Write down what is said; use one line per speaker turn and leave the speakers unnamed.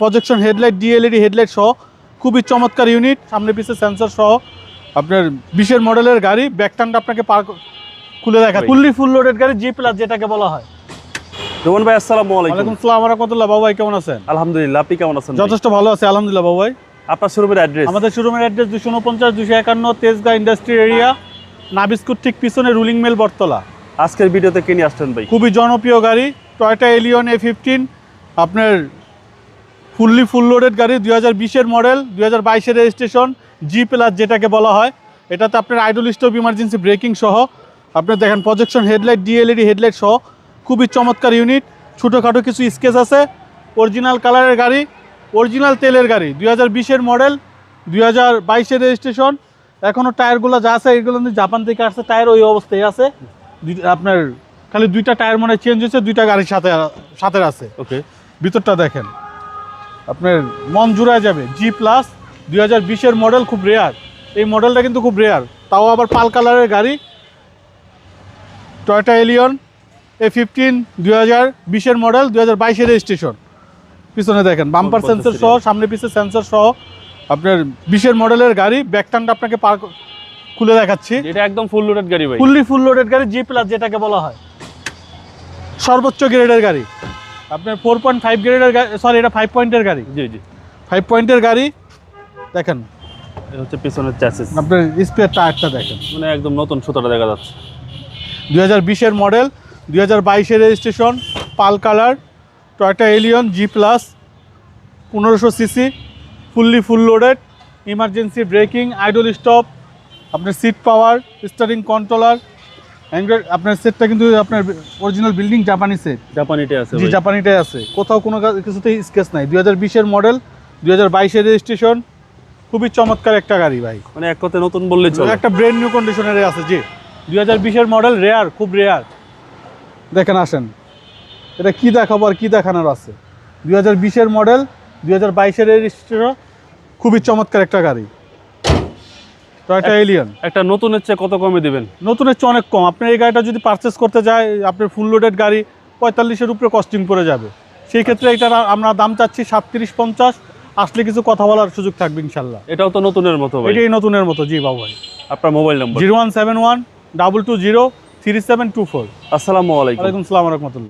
Projection headlight DLED headlight সহ খুবই চমৎকার ইউনিট সামনে পিছে সেন্সর সহ। আপনার বিশের মডেলের গাড়ি ব্যাকটানটা আপনাকে পার খুলে দেখা। ফুললি ফুল লোডেড গাড়ি জি প্লাস যেটাকে বলা হয়।
রোমান ভাই আসসালামু আলাইকুম।
ওয়ালাইকুম সালাম রহমতুল্লাহ। বাবু ভাই কেমন আছেন?
আলহামদুলিল্লাহ আপনি কেমন আছেন
যথেষ্ট ভালো আছে আলহামদুলিল্লাহ বাবু ভাই।
আপনার শোরুমের অ্যাড্রেস
আমাদের শোরুমের অ্যাড্রেস দুশো উনপঞ্চাশ দুশো একান্ন তেজগাঁ ইন্ডাস্ট্রি এরিয়া নাবিস্কুট ঠিক পিছনে রুলিং মেল বটতলা।
আজকের ভিডিওতে কে নিয়ে আসছেন ভাই?
খুবই জনপ্রিয় গাড়ি টয়টা এলিয়ন এ ফিফটিন আপনার ফুললি ফুল লোডেড গাড়ি দুই হাজার বিশের মডেল দুই হাজার বাইশের রেজিস্ট্রেশন জি প্লাস যেটাকে বলা হয়। এটাতে আপনার আইডল স্টপ ইমার্জেন্সি ব্রেকিং সহ আপনি দেখেন প্রজেকশন হেডলাইট ডিএলইডি হেডলাইট সহ খুবই চমৎকার ইউনিট ছোটোখাটো কিছু স্কেচ আছে। অরিজিনাল কালারের গাড়ি অরিজিনাল তেলের গাড়ি দুই হাজার বিশের মডেল দুই হাজার বাইশের রেজিস্ট্রেশন। এখনও টায়ারগুলো যা আছে এগুলো জাপান থেকে আসছে টায়ার ওই অবস্থায় আছে। আপনার খালি দুইটা টায়ার মনে চেঞ্জ হয়েছে দুইটা গাড়ির সাথে সাথে আছে।
ওকে
ভিতরটা দেখেন। আপনার মন জুড়ায় যাবে। জি প্লাস দুই হাজার বিশের মডেল খুব রেয়ার এই মডেলটা কিন্তু খুব রেয়ার তাও আবার পাল কালারের গাড়ি। টয়টা এলিয়ন এ ফিফটিন দুই হাজার বিশের মডেল দুই হাজার বাইশের রেজিস্ট্রেশন পিছনে দেখেন বাম্পার সেন্সর সহ সামনে পিছে সেন্সর সহ আপনার বিশের মডেলের গাড়ি। ব্যাকটানটা আপনাকে পার খুলে দেখাচ্ছি।
এটা একদম ফুল লোডেড গাড়ি ভাই।
ফুললি ফুল লোডেড গাড়ি জি প্লাস যেটাকে বলা হয়। সর্বোচ্চ গ্রেডের গাড়ি। আপনার ফোর পয়েন্ট ফাইভ গ্রেডের সরি এটা ফাইভ পয়েন্টের গাড়ি?
জি জি।
ফাইভ পয়েন্টের গাড়ি দেখেন।
এটা হচ্ছে পিছনের চ্যাসিস
আপনার স্পেয়ার টায়ারটা দেখেন।
মানে একদম নতুন সুতোটা দেখা যাচ্ছে।
দুই হাজার বিশের মডেল দুই হাজার বাইশের registration pearl colour Toyota Allion G plus পনেরোশো CC fully full loaded emergency braking idle stop আপনার seat power steering controller Android আপনার সেটটা কিন্তু আপনার অরিজিনাল বিল্ডিং জাপানি সেট
জাপানিতে আছে
জি জাপানিটাই আছে। কোথাও কোনো কিছুতেই স্কেচ নাই। দুই হাজার বিশের মডেল দুই হাজার বাইশের রেজিস্ট্রেশন খুবই চমৎকার একটা গাড়ি ভাই।
মানে এক কথায় নতুন বললেই চলে।
একটা ব্রেন নিউ কন্ডিশনের আছে জি। দুই হাজার বিশের মডেল রেয়ার খুব রেয়ার দেখেন আসেন। এটা কি দেখাবো আর কি দেখানোর আছে? দুই হাজার বিশের মডেল দুই হাজার বাইশের রেজিস্ট্রেশন খুবই চমৎকার একটা গাড়ি। টয়টা এলিয়ন
একটা নতুনের চেয়ে কত কমে দিবেন?
নতুনের চেয়ে অনেক কম। আপনি এই গাড়িটা যদি পারচেস করতে যায় আপনার ফুল লোডেড গাড়ি পঁয়তাল্লিশের উপরে কস্টিং পড়ে যাবে। সেই ক্ষেত্রে এটার আমরা দাম চাচ্ছি সাতত্রিশ পঞ্চাশ। আসলে কিছু কথা বলার সুযোগ থাকবে ইনশাল্লাহ।
এটাও তো নতুনের মতো
এটাই নতুনের মতো জি বাবু ভাই।
আপনার mobile number
zero one seven one double two zero three seven two four.
আসসালামু আলাইকুম।
ওয়ালাইকুম সালাম রহমতুল্লাহ।